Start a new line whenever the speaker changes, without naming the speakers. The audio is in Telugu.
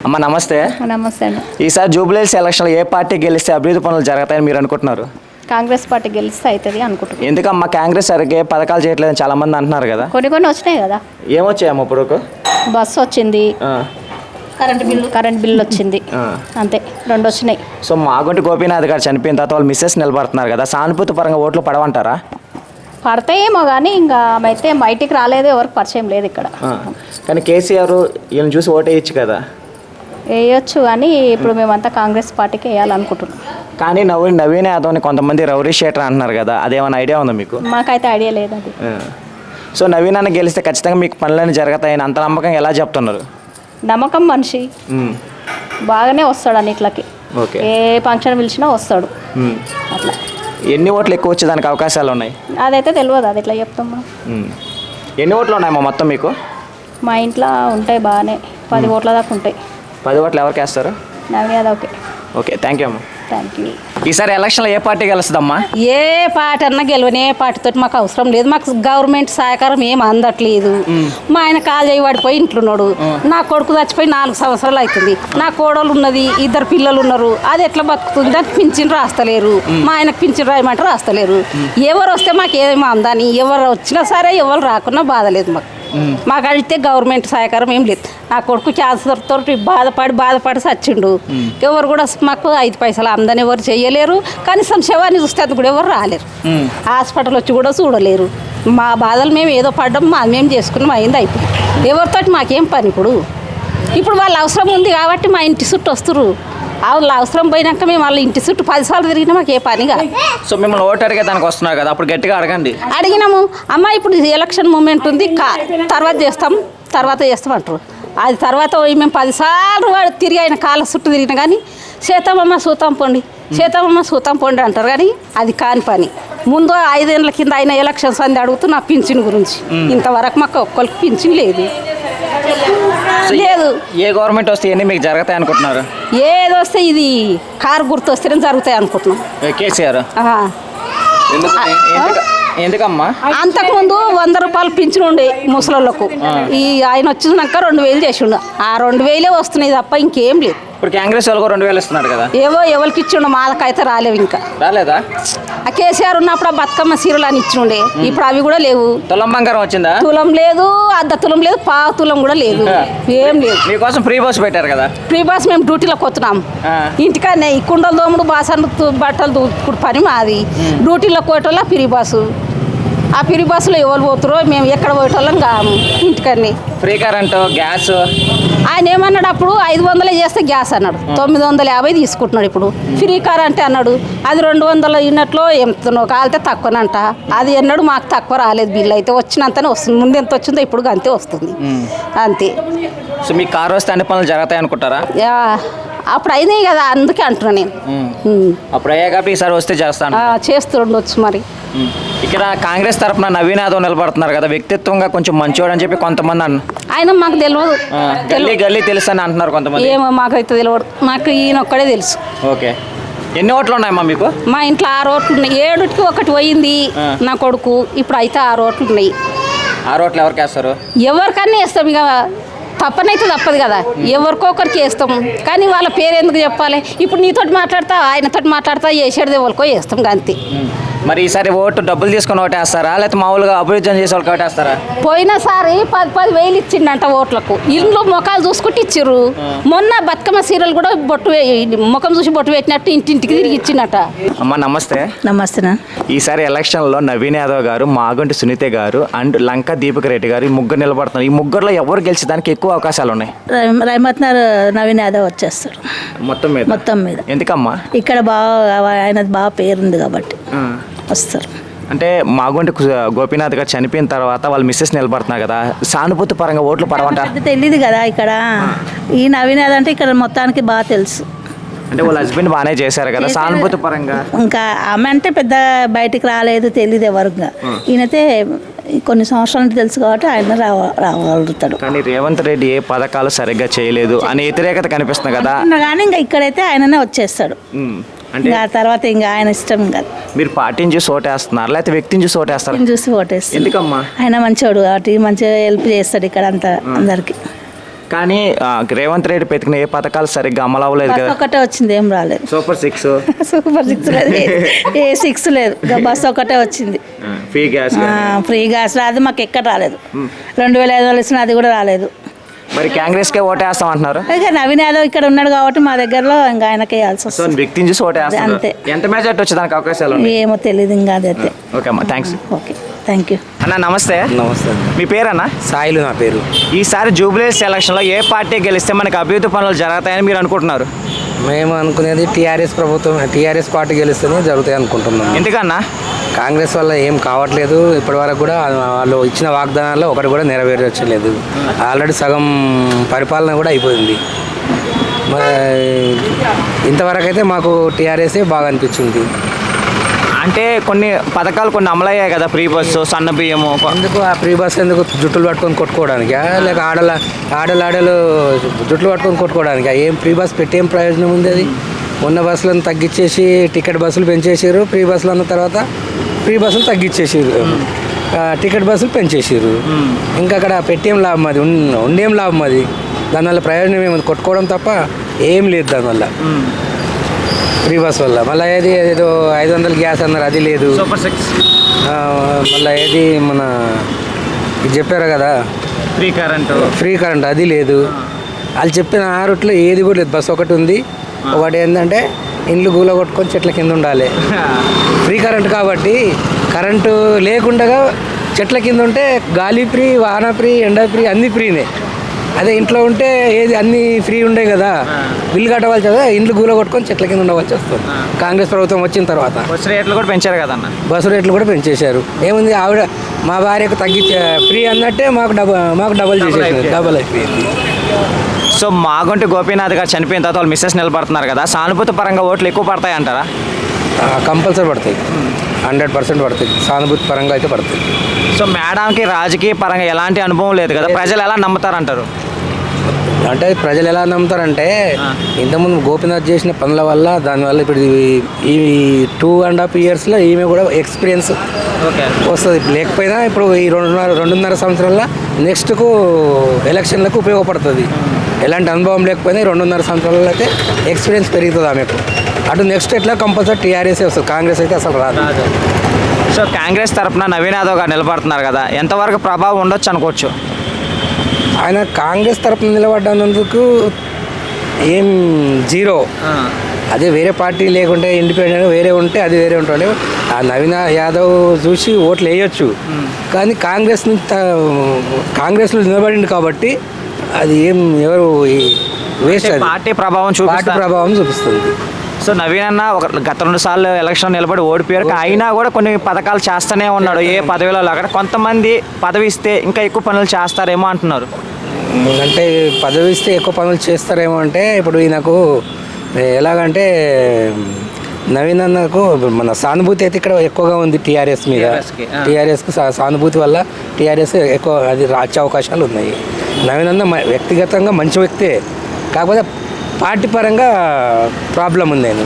అమ్మ నమస్తే.
నమస్తే అండి
ఈసారి జూబ్లీహిల్స్ ఎలక్షన్లో ఏ పార్టీ గెలిస్తే అభివృద్ధి పనులు జరుగుతాయని మీరు అనుకుంటున్నారు?
కాంగ్రెస్ పార్టీ గెలిస్తే అవుతుంది అనుకుంటున్నాను
ఎందుకమ్మా కాంగ్రెస్ సరిగ్గా పథకాలు చేయట్లేదని చాలా మంది అంటున్నారు కదా?
కొన్ని కొన్ని వచ్చినాయి కదా.
ఏమొచ్చాయమ్మ ఇప్పుడు
బస్సు వచ్చింది. Current bill. కరెంట్ బిల్లు వచ్చింది. అంతే రెండు వచ్చినాయి.
సో మాగుంటి గోపీనాథ్ గారు చనిపోయిన తర్వాత వాళ్ళు మిస్సెస్ నిలబడుతున్నారు కదా సానుభూతి పరంగా ఓట్లు పడవంటారా?
పడతాయేమో కానీ ఇంకా ఆమె అయితే బయటికి రాలేదు ఎవరికి పరిచయం లేదు ఇక్కడ.
కానీ కేసీఆర్ వీళ్ళని చూసి ఓటేయచ్చు కదా?
వేయొచ్చు కానీ ఇప్పుడు మేమంతా కాంగ్రెస్ పార్టీకి వేయాలనుకుంటున్నాం.
కానీ నవీన్ నవీన్ యాదవ్ని కొంతమంది రౌరీ షేటర్ అంటున్నారు కదా అదేమైనా ఐడియా ఉందా మీకు?
మాకైతే ఐడియా లేదు అది.
సో నవీన్ అన్న గెలిస్తే ఖచ్చితంగా మీకు పనులన్నీ జరుగుతాయని అంత నమ్మకం ఎలా చెప్తున్నారు?
నమ్మకం మనిషి. బాగానే వస్తాడు అన్నిట్లకి.
ఓకే.
ఏ ఫంక్షన్ పిలిచినా వస్తాడు. అట్లా.
ఎన్ని ఓట్లు ఎక్కువ వచ్చేదానికి అవకాశాలు ఉన్నాయి?
అదైతే తెలియదు అది ఎట్లా చెప్తాం మనం.
ఉమ్. ఎన్ని ఓట్లు ఉన్నాయమ్మా మొత్తం మీకు?
మా ఇంట్లో ఉంటాయి బాగానే. పది ఓట్ల దాకా ఉంటాయి.
పది ఓట్లు ఎవరికి వేస్తారు?
నవీన్ యాదవ్కి
ఓకే. థ్యాంక్ యూ అమ్మా.
థ్యాంక్ యూ
ఈసారి ఎలక్షన్లో ఏ పార్టీ గెలుస్తుందమ్మా?
ఏ పార్టీ అన్నా గెలవని ఏ పార్టీతో మాకు అవసరం లేదు. మాకు గవర్నమెంట్ సహకారం ఏం అందట్లేదు. మా ఆయన కాలు చేయి పడిపోయి ఇంట్లోన్నాడు. నా కొడుకు చచ్చిపోయి నాలుగు సంవత్సరాలు అవుతుంది. నా కోడలు ఉన్నది ఇద్దరు పిల్లలు ఉన్నారు. అది ఎట్లా బతుకుతుంది? దానికి పింఛన్ రాస్తలేరు. మా ఆయనకు పింఛన్ రాయమంటే రాస్తలేరు. ఎవరు వస్తే మాకు ఏమో అందని? ఎవరు వచ్చినా సరే ఎవరు రాకున్నా బాధ లేదు మాకు. మాకు అడిగితే గవర్నమెంట్ సహకారం ఏం లేదు. నా కొడుకు క్యాన్సర్ తోటి బాధపడి బాధపడి చచ్చిండు ఎవరు కూడా మాకు ఐదు పైసలు ఆమ్దాని ఎవరు చేయలేరు కనీసం శవాన్ని చూస్తే అది కూడా ఎవరు రాలేరు. హాస్పిటల్ వచ్చి కూడా చూడలేరు. మా బాధలు మేము ఏదో పడ్డం మా మేము చేసుకున్నాం అయింది అయిపోయింది. ఎవరితోటి మాకేం పని ఇప్పుడు? ఇప్పుడు వాళ్ళ అవసరం ఉంది కాబట్టి మా ఇంటి చుట్టూ వస్తురు వాళ్ళ అవసరం పోయినాక మేము వాళ్ళ ఇంటి చుట్టూ పదిసార్లు తిరిగినా మాకు ఏ పనిగా
సో మిమ్మల్ని ఓటు అడిగే దానికి వస్తున్నారు కదా అప్పుడు గట్టిగా అడగండి.
అడిగినాము. అమ్మ ఇప్పుడు ఎలక్షన్ మూమెంట్ ఉంది కా తర్వాత చేస్తాం తర్వాత చేస్తాం అంటారు. అది తర్వాత పోయి మేము పదిసార్లు వాడు తిరిగి ఆయన కాళ్ళ చుట్టూ తిరిగిన కానీ సీతమ్మ సూతం పొండి సీతమ్మ సూతం పొండి అంటారు కానీ అది కాని పని. ముందు ఐదేళ్ళ కింద ఆయన ఎలక్షన్స్ అంది అడుగుతూ నా పింఛన్ గురించి. ఇంతవరకు మాకు ఒక్కరికి పింఛన్ లేదు. లేదు.
ఏ గవర్నమెంట్ వస్తే ఇవన్నీ మీకు జరుగుతాయి అనుకుంటున్నారు?
ఏది వస్తే ఇది కారు గుర్తు వస్తేనే జరుగుతాయి అనుకుంటున్నాం.
ఏ కేసీఆర్?
ఆహా.
ఎందుకు ఎందుకు- ఎందుకమ్మా?
అంతకుముందు వంద రూపాయలు పింఛను ఉండే ముసలోళ్ళకు. ఈ ఆయన వచ్చినాక రెండు వేలు చేసిండు. ఆ రెండు వేలే వస్తున్నాయి తప్ప ఇంకేం లేదు.
ఇప్పుడు కాంగ్రెస్ వాళ్ళకు రెండు వేలు ఇస్తున్నారు కదా.
ఏవో ఎవరికి ఇచ్చిండు మాదకైతే రాలేవు ఇంకా.
రాలేదా?
ఆ కేసీఆర్ ఉన్నప్పుడు ఆ బతుకమ్మ సీరలు అని ఇచ్చిండే ఇప్పుడు అవి కూడా లేవు.
తులం బంగారం వచ్చిందా?
తులం లేదు అర్ధ తులం లేదు పా తులం కూడా లేదు. ఏం లేదు.
మీకోసం ఫ్రీ బస్ పెట్టారు కదా?
ఫ్రీ బస్ మేము డ్యూటీలోకి వస్తున్నాం
ఆ.
ఇంటికాడనే ఈ కుండలు దోముడు బాసన్లు తు- బట్టలు పని మాది. డ్యూటీలో పోయేటోళ్ళ ఫ్రీ బస్సు. ఆ ఫ్రీ బస్సులో ఎవరు పోతారో మేము ఎక్కడ పోయేటోళ్ళం కాము ఇంటికాడనే
ఫ్రీ కరెంటు గ్యాస్?
ఆయన ఏమన్నాడు అప్పుడు ఐదు వందలే చేస్తే గ్యాస్ అన్నాడు. తొమ్మిది వందల యాభై తీసుకుంటున్నాడు ఇప్పుడు. ఫ్రీ కార్ అంటే అన్నాడు అది రెండు వందల యూనిట్లో ఎంతనో కాలితే తక్కువనంట. అది ఎన్నడు మాకు తక్కువ రాలేదు బిల్లు. అయితే వచ్చినంతనే వస్తుంది. ముందు ఎంత వచ్చిందో ఇప్పుడు అంతే వస్తుంది. అంతే.
సో మీకు కారు వస్తే అన్ని పనులు జరుగుతాయి అనుకుంటారా?
యా, అప్పుడు అయినాయి కదా అందుకే అంటున్నా నేను.
అప్పుడు అయ్యా కాబట్టి ఈసారి వస్తే చేస్తాను
ఆ, చేస్తుండొచ్చు మరి.
ఉమ్. ఇక్కడ కాంగ్రెస్ తరపున నవీన్ యాదవ్ నిలబడుతున్నారు కదా వ్యక్తిత్వంగా కొంచెం మంచివాడు అని చెప్పి కొంతమంది అన్న
ఆయన మాకు తెలియదు
ఆ, గల్లీ గల్లీ తెలుసు అని అంటున్నారు కొంతమంది.
ఏమో మాకైతే తెలియదు మాకు ఈయన ఒక్కడే తెలుసు.
ఓకే. ఎన్ని ఓట్లు ఉన్నాయమ్మా మీకు?
మా ఇంట్లో ఆరు ఓట్లు ఉన్నాయి. ఏడుకి ఒకటి పోయింది
ఆ.
నా కొడుకు. ఇప్పుడు అయితే ఆరు ఓట్లు ఉన్నాయి.
ఆ రోట్లు ఎవరికి వేస్తారు?
ఎవరికన్నా వేస్తాం ఇక తప్పనైతే తప్పదు కదా. ఎవరికో ఒకరికి వేస్తాం. కానీ వాళ్ళ పేరు ఎందుకు చెప్పాలి? ఇప్పుడు నీతోటి మాట్లాడతా ఆయనతోటి మాట్లాడతా చేసేది ఎవరికో వేస్తాం అంతే
మరి ఈసారి ఓటు డబ్బులు తీసుకొని ఓటేస్తారా? లేకపోతే మామూలుగా అభివృద్ధి చేసే వాళ్ళకి ఓటేస్తారా?
పోయినసారి పది పది వేలు ఇచ్చిండంట ఓట్లకు. ఇల్లు ముఖాలు చూసుకుంటూ ఇచ్చిర్రు. మొన్న బతుకమ్మ సీరియల్ కూడా బొట్టు ముఖం చూసి బొట్టు పెట్టినట్టు ఇంటింటికి తిరిగి ఇచ్చిండట.
అమ్మ నమస్తే.
నమస్తే
ఈసారి ఎలక్షన్లో నవీన్ యాదవ్ గారు మాగంటి సునీత గారు అండ్ లంక దీపక్ రెడ్డి గారు ఈ ముగ్గురు నిలబడుతున్నారు. ఈ ముగ్గురులో ఎవరు గెలిచేదానికి ఎక్కువ అవకాశాలు ఉన్నాయి?
రైమత్ నవీన్ యాదవ్ వచ్చేస్తారు.
మొత్తం మీద?
మొత్తం మీద.
ఎందుకమ్మా?
ఇక్కడ బాగా ఆయనది బాగా పేరుంది కాబట్టి. వస్తారు.
అంటే మాగుంటి గోపీనాథ్ గారు చనిపోయిన తర్వాత వాళ్ళు మిస్సెస్ నిలబడుతున్నారు కదా సానుభూతి పరంగా ఓట్లు పడవంట
తెలియదు కదా ఇక్కడ. ఈ నవీన్ యాదవ్ అంటే ఇక్కడ మొత్తానికి బాగా తెలుసు.
అంటే వాళ్ళ హస్బెండ్ బాగానే చేశారు కదా సానుభూతి పరంగా?
ఇంకా ఆమె అంటే పెద్ద బయటికి రాలేదు తెలియదు ఎవరుగా. ఈయనైతే కొన్ని సంవత్సరాల నుంచి తెలుసు కాబట్టి ఆయన రావ రాగలుగుతాడు
కానీ రేవంత్ రెడ్డి ఏ పథకాలు సరిగ్గా చేయలేదు అనే వ్యతిరేకత కనిపిస్తుంది కదా.
కానీ ఇంకా ఇక్కడైతే ఆయననే వచ్చేస్తాడు.
అంటే
ఆ తర్వాత ఇంకా ఆయన ఇష్టం ఇంకా.
మీరు పార్టీని చూసి ఓటేస్తున్నారు? లేకపోతే వ్యక్తిని చూసి ఓటేస్తారు?
చూసి ఓటేస్తాడు
ఎందుకమ్మా?
ఆయన మంచోడు కాబట్టి మంచిగా హెల్ప్ చేస్తాడు ఇక్కడ అంతా అందరికి.
కానీ ఆ, రేవంత్ రెడ్డి పెట్టుకున్న ఏ పథకాలు సరిగ్గా అమలు అవ్వలేదు
బస్
కదా
ఒకటే వచ్చింది ఏం రాలేదు.
Super six.
సూపర్ సిక్స్ లేదు. ఏ సిక్స్ లేదు. ఇక బస్ ఒకటే వచ్చింది.
Free gas.
ఆ, ఫ్రీ గ్యాస్. రాదు మాకు ఎక్కడ రాలేదు. రెండు వేల ఐదు వందలు ఇచ్చిన అది కూడా రాలేదు.
మరి కాంగ్రెస్కే ఓటేస్తాం అంటున్నారు.
ఇక నవీన్ యాదవ్ ఇక్కడ ఉన్నాడు కాబట్టి మా దగ్గరలో ఇంకా ఆయనకి వేయాల్సి
సో
వస్తుంది.
వ్యక్తిని చూసి ఓటేస్తారు
అంతే.
ఎంత మెజార్టీ వచ్చేదానికి అవకాశాలు ఉన్నాయి?
ఏమో తెలియదు ఇంకా అదైతే
ఓకే అమ్మా థ్యాంక్స్
ఓకే థ్యాంక్ యూ
అన్న నమస్తే.
నమస్తే అండి.
మీ పేరన్నా?
సాయిలు నా పేరు.
ఈసారి జూబ్లీస్ ఎలక్షన్లో ఏ పార్టీ గెలిస్తే మనకి అభివృద్ధి పనులు జరుగుతాయని మీరు అనుకుంటున్నారు?
మేము అనుకునేది టీఆర్ఎస్ ప్రభుత్వం టీఆర్ఎస్ పార్టీ గెలిస్తేనే జరుగుతాయి అనుకుంటున్నాం
ఎందుకన్నా?
కాంగ్రెస్ వల్ల ఏం కావట్లేదు. ఇప్పటి వరకు కూడా వాళ్ళు ఇచ్చిన వాగ్దానాల్లో ఒకటి కూడా నెరవేర్చలేదు ఆల్రెడీ సగం పరిపాలన కూడా అయిపోయింది. ఇంతవరకు అయితే మాకు టీఆర్ఎస్ఏ బాగా అనిపించింది.
అంటే కొన్ని పథకాలు కొన్ని అమలయ్యాయి కదా ఫ్రీ బస్సు సన్న బియ్యము.
ఎందుకు ఆ ఫ్రీ బస్ ఎందుకు జుట్టులు పట్టుకొని కొట్టుకోవడానికి? లేక ఆడల ఆడలు ఆడలు జుట్లు పట్టుకొని కొట్టుకోవడానికి? ఏం ఫ్రీ బస్ పెట్టి ఏం ప్రయోజనం ఉంది అది? ఉన్న బస్సులను తగ్గించేసి టికెట్ బస్సులు పెంచేసారు. ఫ్రీ బస్సులు అన్న తర్వాత ఫ్రీ బస్సులు తగ్గించేసారు టికెట్ బస్సులు పెంచేసారు ఇంకా అక్కడ పెట్టేం లాభం అది? ఉండేం లాభం అది? దానివల్ల ప్రయోజనం ఏముంది? కొట్టుకోవడం తప్ప ఏం లేదు దానివల్ల. ఫ్రీ బస్ వల్ల. మళ్ళీ ఏది ఏదో ఐదు వందల గ్యాస్ అన్నారు అది లేదు. మళ్ళీ ఏది మన చెప్పారు కదా?
Free current.
ఫ్రీ కరెంట్ అది లేదు. వాళ్ళు చెప్పిన ఆ రూట్లో ఏది కూడా లేదు. బస్ ఒకటి ఉంది. ఒకటి ఏంటంటే ఇండ్లు గూల కొట్టుకొని చెట్ల కింద ఉండాలి. ఫ్రీ కరెంట్ కాబట్టి కరెంటు లేకుండా చెట్ల కింద ఉంటే గాలి ఫ్రీ వాన ఫ్రీ ఎండ ఫ్రీ అన్నీ ఫ్రీనే. అదే ఇంట్లో ఉంటే ఏది అన్నీ ఫ్రీ ఉండే కదా. బిల్లు కట్టవలసి కదా ఇండ్లు గూల కొట్టుకొని చెట్ల కింద ఉండవలసి వస్తుంది. కాంగ్రెస్ ప్రభుత్వం వచ్చిన తర్వాత.
బస్సు రేట్లు కూడా పెంచారు కదన్న?
బస్సు రేట్లు కూడా పెంచేశారు. ఏముంది ఆవిడ మా భార్యకు తగ్గించే ఫ్రీ అన్నట్టే మాకు డబల్ మాకు డబల్ చేసేసారు. డబల్ అయిపోయింది.
సో మాగుంటి గోపీనాథ్ గారు చనిపోయిన తర్వాత వాళ్ళు మిస్సెస్ నిలబడుతున్నారు కదా. సానుభూతి పరంగా ఓట్లు ఎక్కువ పడతాయి అంటారా
కంపల్సరీ పడతాయి. హండ్రెడ్ పర్సెంట్ పడతాయి. సానుభూతి పరంగా అయితే పడతాయి.
సో మేడంకి రాజకీయ పరంగా ఎలాంటి అనుభవం లేదు కదా? ప్రజలు ఎలా నమ్ముతారంటారు?
అంటే ప్రజలు ఎలా నమ్ముతారంటే ఇంతకుముందు గోపీనాథ్ చేసిన పనుల వల్ల దానివల్ల ఇప్పుడు ఈ- ఈ టూ అండ్ హాఫ్ ఇయర్స్లో ఈమె కూడా ఎక్స్పీరియన్స్ వస్తుంది. లేకపోయినా ఇప్పుడు ఈ రెండున్నర రెండున్నర సంవత్సరాల నెక్స్ట్కు ఎలక్షన్లకు ఉపయోగపడుతుంది. ఎలాంటి అనుభవం లేకపోయినా రెండున్నర సంవత్సరాలలో అయితే ఎక్స్పీరియన్స్ పెరుగుతుంది ఆమెకు. అటు నెక్స్ట్ ఎట్లా కంపల్సరీ టీఆర్ఎస్ వస్తుంది? కాంగ్రెస్ అయితే అసలు రాదు.
సో కాంగ్రెస్ తరపున నవీన్ యాదవ్ గారు నిలబడుతున్నారు కదా ఎంతవరకు ప్రభావం ఉండొచ్చు అనుకోవచ్చు?
ఆయన కాంగ్రెస్ తరపున నిలబడ్డందుకు ఏం జీరో. అదే వేరే పార్టీ లేకుంటే ఇండిపెండెంట్ వేరే ఉంటే అది వేరే ఉంటుండే ఆ నవీన యాదవ్ చూసి ఓట్లు వేయొచ్చు. కానీ కాంగ్రెస్ కాంగ్రెస్లో నిలబడింది కాబట్టి అది ఏం ఎవరు వేస్ట్
పార్టీ ప్రభావం
పార్టీ
చూపిస్తా
ప్రభావం చూపిస్తుంది.
సో నవీన్ అన్న ఒక గత రెండు సార్లు ఎలక్షన్ నిలబడి ఓడిపోయారు. అయినా కూడా కొన్ని పథకాలు చేస్తూనే ఉన్నాడు. ఏ పదవిలో అక్కడ కొంతమంది పదవి ఇస్తే ఇంకా ఎక్కువ పనులు చేస్తారేమో అంటున్నారు.
అంటే పదవి ఇస్తే ఎక్కువ పనులు చేస్తారేమో అంటే ఇప్పుడు ఈయనకు ఎలాగంటే నవీన్ అన్నకు మన సానుభూతి అయితే ఇక్కడ ఎక్కువగా ఉంది టీఆర్ఎస్ మీద. టీఆర్ఎస్కి సానుభూతి వల్ల టీఆర్ఎస్ ఎక్కువ అది రాచే అవకాశాలు ఉన్నాయి. నవీన్ అన్న వ్యక్తిగతంగా మంచి వ్యక్తే. కాకపోతే పార్టీ పరంగా ప్రాబ్లం ఉంది. ఆయన